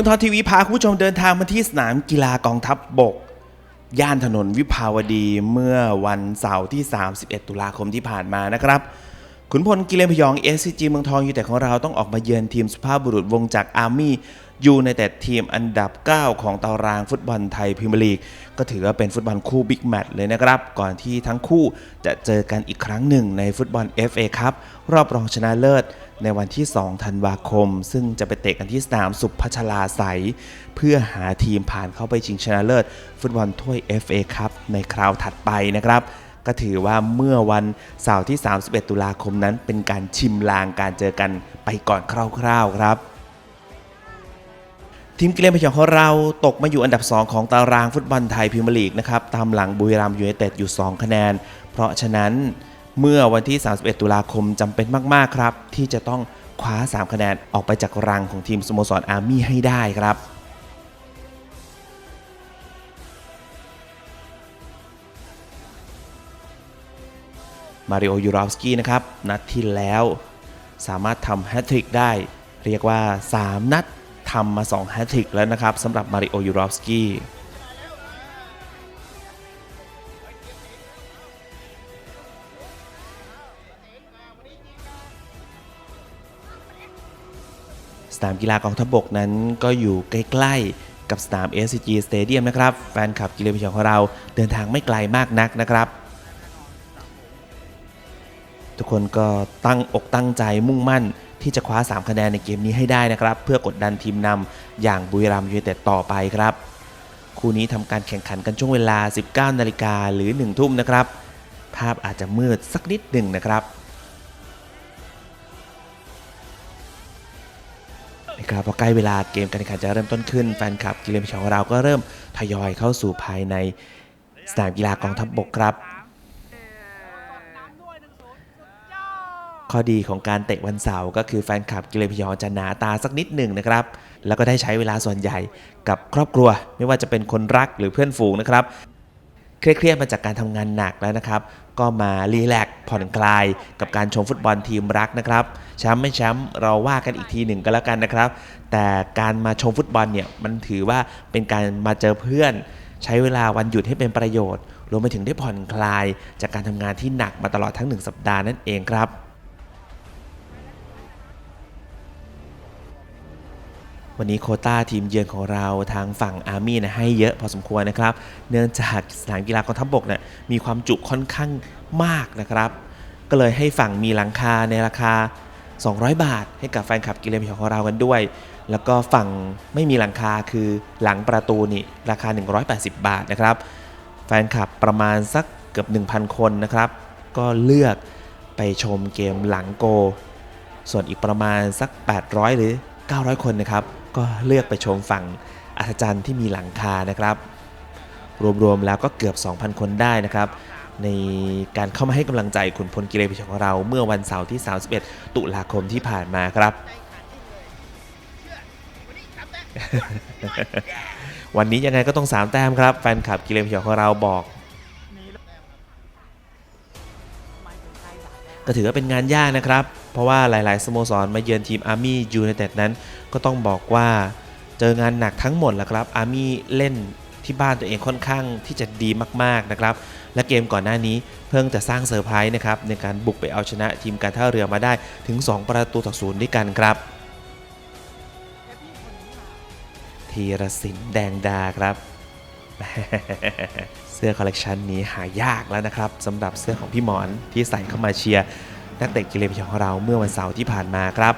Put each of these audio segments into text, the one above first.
เมืองทอทีวีพาคุณผู้ชมเดินทางมาที่สนามกีฬากองทัพบบก ย่านถนนวิภาวดีเมื่อวันเสาร์ที่ 31 ตุลาคมที่ผ่านมานะครับขุนพลกิเลนพยองเอสจีเมืองทองยูแต่ของเราต้องออกมาเยือนทีมสุภาพบุรุษวงจากอาร์มี่ ยูในแต่ทีมอันดับ 9 ของตารางฟุตบอลไทยพรีเมียร์ลีก ก็ถือว่าเป็นฟุตบอลคู่บิ๊กแมตช์เลยนะครับ ก่อนที่ทั้งคู่จะเจอกันอีกครั้งหนึ่งในฟุตบอล FA ครับรอบรองชนะเลิศในวันที่ 2 ธันวาคม ซึ่งจะไปเตะกันที่สนามสุพัชลาไสยเพื่อหาทีมผ่านเข้าไปชิงชนะเลิศ ฟุตบอลถ้วย FA ครับในคราวถัดไปนะครับก็ถือว่าเมื่อวันเสาร์ที่ 31 ตุลาคมนั้นเป็นการชิมลางการเจอกันไปก่อนคร่าวๆครับ ทีมกีฬาพยองของเราตกมาอยู่อันดับ 2 ของตารางฟุตบอลไทยพรีเมียร์ลีกนะครับตามหลังบุรีรัมย์ยูไนเต็ดอยู่ 2 คะแนน เพราะฉะนั้นเมื่อวันที่ 31 ตุลาคมจำเป็นมาก ๆ ครับ ที่จะต้องคว้า 3 คะแนนออกไปจากรังของทีมสโมสรอาร์มี่ให้ได้ครับมาริโอยูรอฟสกี้นะครับ นัดที่แล้ว สามารถทำแฮตทริกได้ เรียกว่า 3 นัด ทำมา2แฮตทริกแล้วนะครับสำหรับมาริโอยูรอฟสกี้สนามกีฬากองทัพบกนั้นก็อยู่ใกล้ ๆ กับสนาม SCG Stadium นะครับ แฟนคลับกีฬาพิชของเราเดินทางไม่ไกลมากนักนะครับ ทุกคนก็ตั้งอกตั้งใจมุ่งมั่นที่จะคว้า 3 คะแนนในเกมนี้ให้ได้นะครับ เพื่อกดดันทีมนำอย่างบุรีรัมย์ยูไนเต็ดต่อไปครับ คู่นี้ทำการแข่งขันกันช่วงเวลา 19 นาฬิกาหรือ 1 ทุ่มนะครับ ภาพอาจจะมืดสักนิดหนึ่งนะครับนะครับพอใกล้เวลาเกมการแข่งขันจะเริ่มต้นขึ้นแฟนคลับกีฬาชของเราก็เริ่มทยอยเข้าสู่ภายในสนามกีฬากองทัพบบกครับ ข้อดีของการเตะวันเสาร์ก็คือแฟนคลับกิเลนพยองจะหนาตาสักนิดหนึ่งนะครับ แล้วก็ได้ใช้เวลาส่วนใหญ่กับครอบครัว ไม่ว่าจะเป็นคนรักหรือเพื่อนฝูงนะครับ เครียดๆมาจากการทำงานหนักแล้วนะครับ ก็มารีแลกผ่อนคลายกับการชมฟุตบอลทีมรักนะครับแชมป์ไม่แชมป์เราว่ากันอีกทีหนึ่งก็แล้วกันนะครับ แต่การมาชมฟุตบอลเนี่ยมันถือว่าเป็นการมาเจอเพื่อนใช้เวลาวันหยุดให้เป็นประโยชน์ รวมไปถึงได้ผ่อนคลายจากการทำงานที่หนักมาตลอดทั้งหนึ่งสัปดาห์นั่นเองครับ วันนี้โคต้าทีมเยือนของเราทางฝั่งอาร์มี่นะให้เยอะพอสมควรนะครับ เนื่องจากสนามกีฬากองทัพบกเนี่ยมีความจุค่อนข้างมากนะครับ ก็เลยให้ฝั่งมีหลังคาในราคา 200 บาท ให้กับแฟนคลับกีฬาของเรากันด้วย แล้วก็ฝั่งไม่มีหลังคาคือหลังประตูนี่ราคา 180 บาทนะครับ แฟนคลับประมาณสักเกือบ 1,000 คนนะครับ ก็เลือกไปชมเกมหลังโก ส่วนอีกประมาณสัก 800 หรือ 900 คนนะครับ ก็เลือกไปชมฝั่งอัศจรรย์ที่มีหลังคานะครับ รวมๆแล้วก็เกือบ 2,000 คนได้นะครับ ในการเข้ามาให้กำลังใจขุนพลกิเลพิชของเราเมื่อวันเสาร์ที่ 31 ตุลาคมที่ผ่านมาครับ วันนี้ยังไงก็ต้อง 3 แต้มครับ แฟนคลับกิเลพิชของเราบอกก็ถือว่าเป็นงานยากนะครับ เพราะว่าหลาย ๆ สโมสรมาเยือนทีมอาร์มี่ยูไนเต็ดนั้นก็ต้องบอกว่าเจองานหนักทั้งหมดแหละครับอาร์มี่เล่นที่บ้านตัวเองค่อนข้างที่จะดีมาก ๆ นะครับ และเกมก่อนหน้านี้เพิ่งจะสร้างเซอร์ไพรส์นะครับในการบุกไปเอาชนะทีมการท่าเรือมาได้ถึง 2 ประตูต่อศูนย์ด้วยกันครับธีรศิลป์แดงดาครับ เสื้อคอลเลกชันนี้หายากแล้วนะครับสำหรับเสื้อของพี่หมอนที่ใส่เข้ามาเชียร์ นักเตะกิเลนของเราเมื่อวันเสาร์ที่ผ่านมาครับ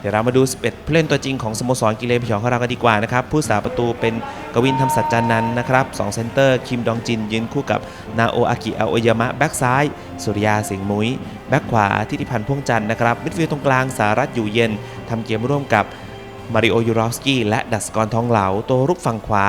เดี๋ยวเรามาดู 11 ผู้เล่นตัวจริงของสโมสรกิเลนพยองของเรากันดีกว่านะครับ ผู้สาประตูเป็นกวินทำสัจจานันท์นะครับ2เซนเตอร์ คิมดองจินยืนคู่กับนาโออากิอาโอยามะ แบ็กซ้าย สุริยาสิงห์มุ้ยแบ็กขวาทิติพันธ์พ่วงจันทร์นะครับ มิดฟิลด์ตรงกลางสารัตอยู่เย็นทำเกมร่วมกับมาริโอยูรอฟสกี้และดัสกรทองเหลาตัวรุกฝั่งขวา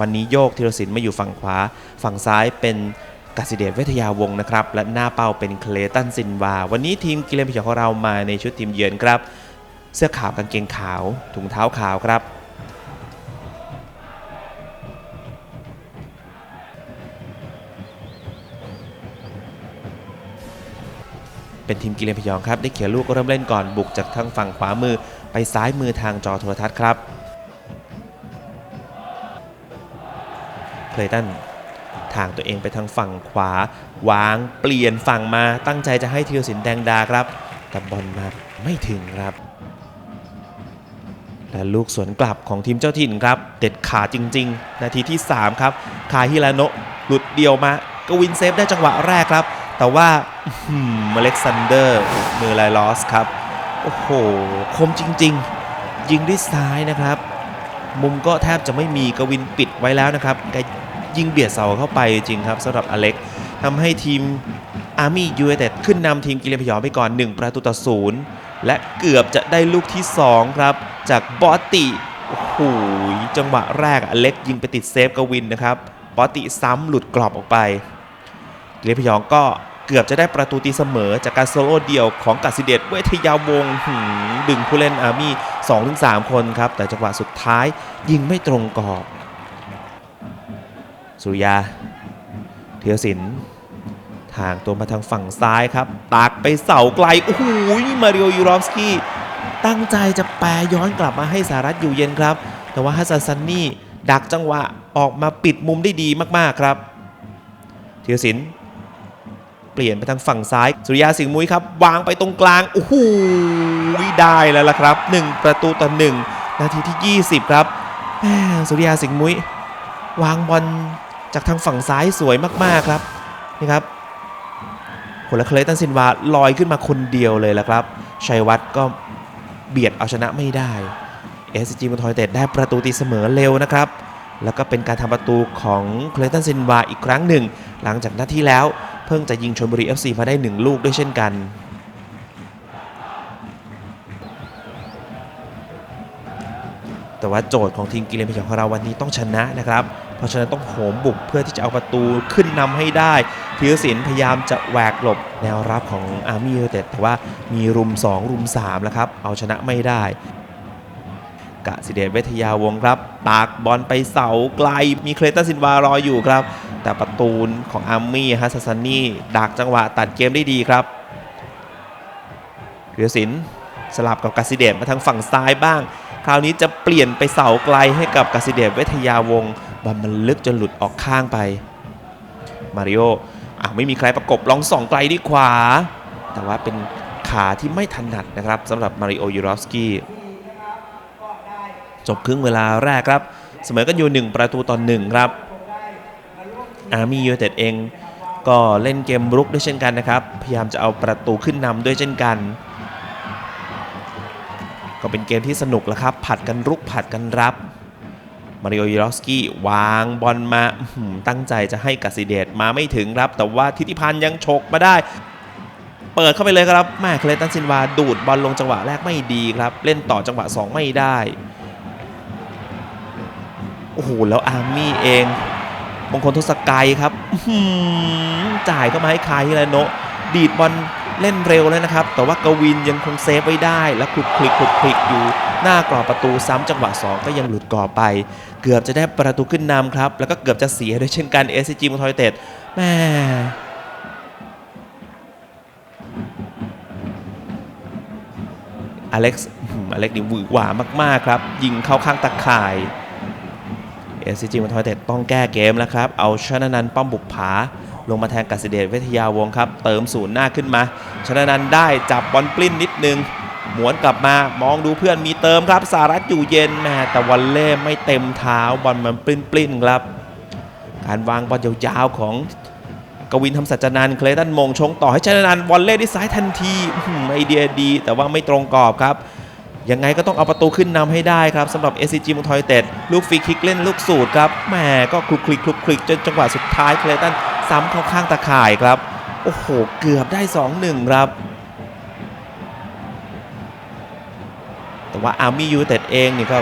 วันนี้โยกธีรศิลป์มาอยู่ฝั่งขวา ฝั่งซ้ายเป็น กาสิเดชเวทยาวงนะครับ และหน้าเป้าเป็นเคลตันซินวา วันนี้ทีมกิเลนพิชของเรามาในชุดทีมเยือนครับ เสื้อขาวกางเกงขาวถุงเท้าขาวครับ เป็นทีมกิเลนพยองครับ ได้เขียนลูกก็เริ่มเล่นก่อนบุกจากทางฝั่งขวามือไปซ้ายมือทางจอโทรทัศน์ครับ เคลตัน ทางตัวเองไปทางฝั่งขวา วางเปลี่ยนฝั่งมาตั้งใจจะให้ธีรศิลป์แดงดาครับ แต่บอลมาไม่ถึงครับ และลูกสวนกลับของทีมเจ้าถิ่นครับ เด็ดขาจริง ๆ นาทีที่ 3 ครับ คาฮิราโนะหลุดเดียวมากวินเซฟได้จังหวะแรกครับ แต่ว่าอื้อหืออเล็กซานเดอร์มือไลลอสครับ โอ้โห คมจริง ๆ ยิงด้วยซ้ายนะครับ มุมก็แทบจะไม่มีกวินปิดไว้แล้วนะครับ ยิงเบียดเสาเข้าไปจริงครับสำหรับอเล็กทำให้ทีมอาร์มี่ยูไนเต็ดขึ้นนำทีมกิเลนพยองไปก่อน 1 ประตูต่อศูนย์และเกือบจะได้ลูกที่ 2 ครับ จากบอตติโอ้โหจังหวะแรกอเล็กยิงไปติดเซฟกวินนะครับบอตติซ้ำหลุดกรอบออกไปกิเลนพยองก็เกือบจะได้ประตูตีเสมอจากการโซโล่เดี่ยวของกัสิเดตเวทยาวงหดึงผู้เล่นอาร์มี่2-3 คนครับแต่จังหวะสุดท้ายยิงไม่ตรงกรอบ สุริยาเทียสินทางตัวมาทางฝั่งซ้ายครับ ตากไปเสาไกล โอ้โหมาริโอยูรอฟสกี้ตั้งใจจะแปรย้อนกลับมาให้สารัตอยู่เย็นครับ แต่ว่าฮัสซันซันนี่ ดักจังหวะออกมาปิดมุมได้ดีมากๆครับ เทียสิน เปลี่ยนไปทางฝั่งซ้าย สุริยาสิงห์มุ้ยครับ วางไปตรงกลาง โอ้โหได้แล้วล่ะครับ 1 ประตูต่อ1นาทีที่ 20 ครับแม่สุริยาสิงห์มุ้ยวางบอล จากทางฝั่งซ้ายสวยมากๆครับนี่ครับผละเคลตันซินวาลอยขึ้นมาคนเดียวเลยละครับ ชัยวัฒน์ก็เบียดเอาชนะไม่ได้เอสจีมทอยเต็ดได้ประตูตีเสมอเร็วนะครับ แล้วก็เป็นการทำประตูของเคลตันซินวาอีกครั้งหนึ่ง หลังจากนัดที่แล้วเพิ่งจะยิงชนบุรี FC มาได้ 1 ลูกด้วยเช่นกันแต่ว่าโจทย์ของทีมกิเลนพยองของเราวันนี้ต้องชนะนะครับ เพราะฉะนั้นต้องโหมบุกเพื่อที่จะเอาประตูขึ้นนำให้ได้ธีรศิลป์พยายามจะแหวกหลบแนวรับของอาร์มี่ยูเต็ดแต่ว่ามีรุม 2 รุม3แล้วครับเอาชนะไม่ได้กะสิเดชเวทยาวงครับ ตากบอลไปเสาไกล มีเคลตันซินวารออยู่ครับ แต่ประตูของอาร์มี่ฮัสซันนี่ดักจังหวะตัดเกมได้ดีครับธีรศิลสลับกับกาสิเดชมาทางฝั่งซ้ายบ้าง คราวนี้จะเปลี่ยนไปเสาไกลให้กับกาสิเดชเวทยาวงศ์ บอลมันลึกจนหลุดออกข้างไป มาริโออะไม่มีใครประกบลองส่องไกลดีขวา แต่ว่าเป็นขาที่ไม่ถนัดนะครับสำหรับมาริโอยูรอฟสกี้จบครึ่งเวลาแรกครับ เสมอกันอยู่ 1 ประตูต่อ1ครับ อาร์มี่ยูเต็ดเองก็เล่นเกมรุกด้วยเช่นกันนะครับ พยายามจะเอาประตูขึ้นนำด้วยเช่นกัน ก็เป็นเกมที่สนุกแล้วครับ ผัดกันรุกผัดกันรับ มาริโอยรอฟสกี้วางบอลมาตั้งใจจะให้กัสิเดตมาไม่ถึงครับ แต่ว่าทิติพันธ์ยังฉกมาได้ เปิดเข้าไปเลยครับแม่เคลตันซินวาดูดบอลลงจังหวะแรกไม่ดีครับ เล่นต่อจังหวะ 2 ไม่ได้ โอ้โห แล้วอาร์มี่เองมงคลทศกัยครับจ่ายเข้ามาให้คายฮิราโนะดีดบอล เล่นเร็วเลยนะครับ แต่ว่ากวินยังคงเซฟไว้ได้ และคลุกคลิกคลุกคลิกอยู่หน้ากรอบประตูซ้ำจังหวะ 2 ก็ยังหลุดกรอบไป เกือบจะได้ประตูขึ้นนำครับ แล้วก็เกือบจะเสียด้วยเช่นกันเอสซีจีมทอยเต็ดแม่อเล็กซ์อเล็กซ์นี่หวือหวามากๆครับ ยิงเข้าข้างตะข่ายเอสซีจีมันทอยเต็ดต้องแก้เกมแล้วครับ เอาชนะนันป้อมบุกผา ลงมาแทนกัสเดชเวทยาวงครับ เติมศูนย์หน้าขึ้นมาชนะนันได้จับบอลปลิ้นนิดนึงหมวนกลับมามองดูเพื่อนมีเติมครับ สารัตอยู่เย็นแม่แต่วันเล่ไม่เต็มเท้าบอลมันปลิ้นปลิ้นครับ การวางบอลยาวๆของกวินทำสัจจนันเคลตันมงชงต่อให้ชนะนันวอลเล่ด้วยซ้ายทันทีไอเดียดี แต่ว่าไม่ตรงกรอบครับยังไงก็ต้องเอาประตูขึ้นนำให้ได้ครับสำหรับ SCG มุงทอยเต็ดลูกฟรีคิกเล่นลูกสูตรครับแหมก็คลุกคลิกคลุกคลิกจนจังหวะสุดท้ายเคลตัน ซ้ำเข้าข้างตาข่ายครับ โอ้โห เกือบได้ 2-1 ครับ แต่ว่าอาร์มี่ยูเต็ดเองนี่ก็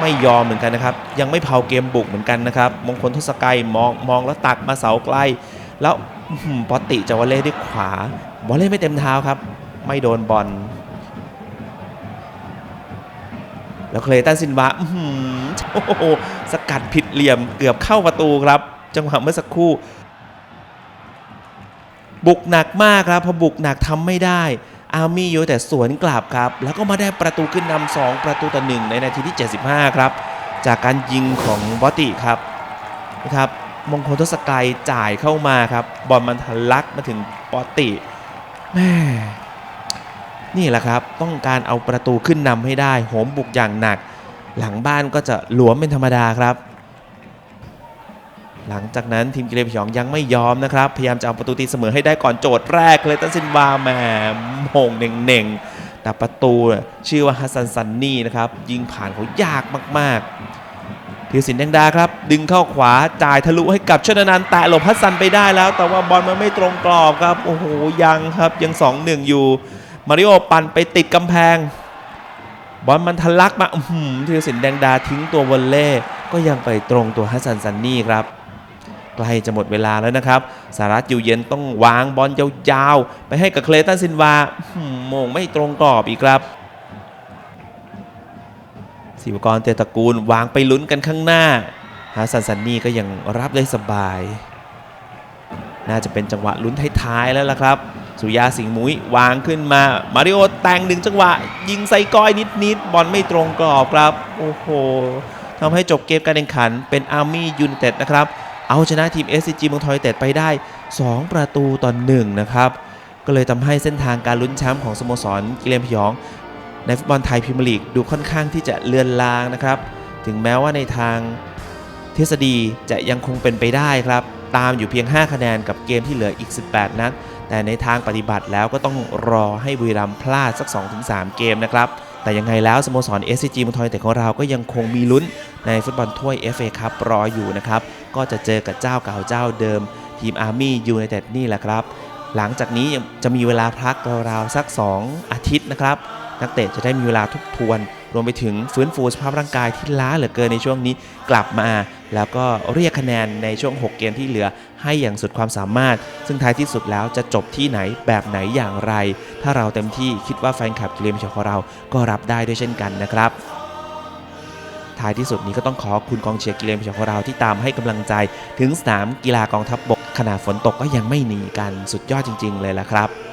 ไม่ยอมเหมือนกันนะครับ ยังไม่เผาเกมบุกเหมือนกันนะครับ มงคลทศกัยมองมองแล้วตักมาเสาใกล้แล้วอื้อหือปอติจะวอลเล่ด้วยขวาบอลเล่ไม่เต็มเท้าครับ ไม่โดนบอลแล้วเคลตันซินวาอื้อหือโอ้สกัดผิดเหลี่ยมเกือบเข้าประตูครับ จังหวะเมื่อสักครู่ บุกหนักมากครับพอบุกหนักทำไม่ได้ อาร์มี่ยูแต่สวนกลับครับ แล้วก็มาได้ประตูขึ้นนำสองประตูต่อหนึ่งในนาทีที่ 75 ครับ จากการยิงของบอตติครับนะครับมงคลทศกัยจ่ายเข้ามาครับ บอลมันทะลักมาถึงปอติแม่นี่แหละครับ ต้องการเอาประตูขึ้นนำให้ได้โหมบุกอย่างหนัก หลังบ้านก็จะหลวมเป็นธรรมดาครับ หลังจากนั้นทีมกิเลนพยองยังไม่ยอมนะครับ พยายามจะเอาประตูตีเสมอให้ได้ก่อนโจทย์แรกเลยตันซินวาแหมโมงเน่งๆแต่ประตูชื่อว่าฮัสซันซันนี่นะครับ ยิงผ่านเขายากมากๆธีรศิลป์แดงดาครับ ดึงเข้าขวาจ่ายทะลุให้กับชนนันแตะหลบฮัสซันไปได้แล้ว แต่ว่าบอลมันไม่ตรงกรอบครับ โอ้โหยังครับยัง 2-1 อยู่ มาริโอปั่นไปติดกำแพงบอลมันทะลักมาอื้อหือธีรศิลป์แดงดาทิ้งตัววอลเล่ก็ยังไปตรงตัวฮัสซันซันนี่ครับ ใกล้จะหมดเวลาแล้วนะครับสารัตอยู่เย็นต้องวางบอลยาวๆ ไปให้กับเคลตันซินวาหือโมงไม่ตรงกรอบอีกครับศิวกรเตตระกูลวางไปลุ้นกันข้างหน้าฮัสซันซันนี่ก็ยังรับได้สบาย น่าจะเป็นจังหวะลุ้นท้ายๆแล้วล่ะครับ สุยาสิงห์มุ้ยวางขึ้นมา มาริโอแต่งหนึ่งจังหวะ ยิงใส่ก้อยนิดๆบอลไม่ตรงกรอบครับ โอ้โหทำให้จบเกมการแข่งขันเป็นอาร์มี่ยูนเต็ดนะครับ เอาชนะทีม SCG เมืองทอยเต็ดไปได้ 2 ประตูต่อ1นะครับ ก็เลยทำให้เส้นทางการลุ้นแชมป์ของสโมสรกิเลนพยอง ในฟุตบอลไทยพรีเมียร์ลีกดูค่อนข้างที่จะเลือนลางนะครับ ถึงแม้ว่าในทางทฤษฎีจะยังคงเป็นไปได้ครับ ตามอยู่เพียง 5 คะแนนกับเกมที่เหลืออีก 18 นัดแต่ในทางปฏิบัติแล้วก็ต้องรอให้บุรีรัมย์พลาดสัก 2-3 เกมนะครับ แต่ยังไงแล้วสโมสร SCG มุงทอยแต่ของเราก็ยังคงมีลุ้นในฟุตบอลถ้วย FA ครับรออยู่นะครับ ก็จะเจอกับเจ้าเก่าเจ้าเดิม ทีมอาร์มี่ยูไนี่แหละครับ หลังจากนี้ยังจะมีเวลาพักราวๆสัก 2 อาทิตย์นะครับ นักเตะจะได้มีเวลาทบทวน รวมไปถึงฟื้นฟูสภาพร่างกายที่ล้าเหลือเกินในช่วงนี้กลับมา แล้วก็เรียกคะแนนในช่วง 6 เกมที่เหลือให้อย่างสุดความสามารถ ซึ่งท้ายที่สุดแล้วจะจบที่ไหนแบบไหนอย่างไร ถ้าเราเต็มที่คิดว่าแฟนคลับกิเลนพยองของเราก็รับได้ด้วยเช่นกันนะครับท้ายที่สุดนี้ก็ต้องขอคุณกองเชียร์กิเลนพยองของเราที่ตามให้กำลังใจ ถึงสนามกีฬากองทัพบบกขณะฝนตกก็ยังไม่หนีกันสุดยอดจริง ๆ เลยละครับ